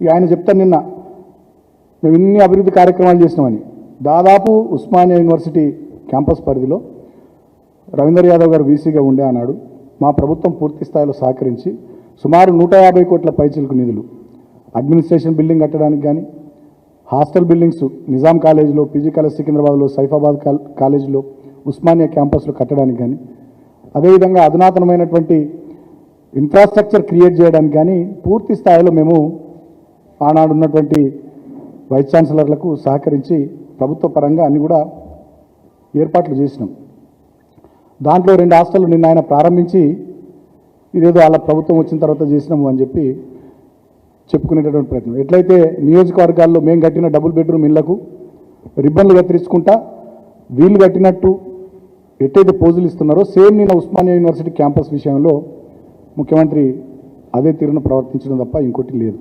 ఇక ఆయన చెప్తాను నిన్న మేము ఇన్ని అభివృద్ధి కార్యక్రమాలు చేసినామని. దాదాపు ఉస్మానియా యూనివర్సిటీ క్యాంపస్ పరిధిలో రవీందర్ యాదవ్ గారు వీసీగా ఉండే అన్నాడు. మా ప్రభుత్వం పూర్తి స్థాయిలో సహకరించి సుమారు నూట యాభై కోట్ల పైచిలకు నిధులు అడ్మినిస్ట్రేషన్ బిల్డింగ్ కట్టడానికి కానీ హాస్టల్ బిల్డింగ్స్ నిజాం కాలేజీలో పీజీ కాలేజ్ సికింద్రాబాద్లో సైఫాబాద్ కాల్- కాలేజీలో ఉస్మానియా క్యాంపస్లో కట్టడానికి కానీ అదేవిధంగా అధునాతనమైనటువంటి ఇన్ఫ్రాస్ట్రక్చర్ క్రియేట్ చేయడానికి కానీ పూర్తి స్థాయిలో మేము ఆనాడు ఉన్నటువంటి వైస్ ఛాన్సలర్లకు సహకరించి ప్రభుత్వ పరంగా అన్ని కూడా ఏర్పాట్లు చేసినాం. దాంట్లో రెండు హాస్టళ్ళు నిన్న ఆయన ప్రారంభించి ఇదేదో వాళ్ళ ప్రభుత్వం వచ్చిన తర్వాత చేసినాము అని చెప్పి చెప్పుకునేటటువంటి ప్రయత్నం. ఎట్లయితే నియోజకవర్గాల్లో మేము కట్టిన డబుల్ బెడ్రూమ్ ఇళ్ళకు రిబ్బన్లు కత్తిరించుకుంటా వీళ్ళు కట్టినట్టు ఎట్టయితే పోజులు ఇస్తున్నారో సేమ్ నిన్న ఉస్మానియా యూనివర్సిటీ క్యాంపస్ విషయంలో ముఖ్యమంత్రి అదే తీరును ప్రవర్తించడం తప్ప ఇంకోటి లేదు.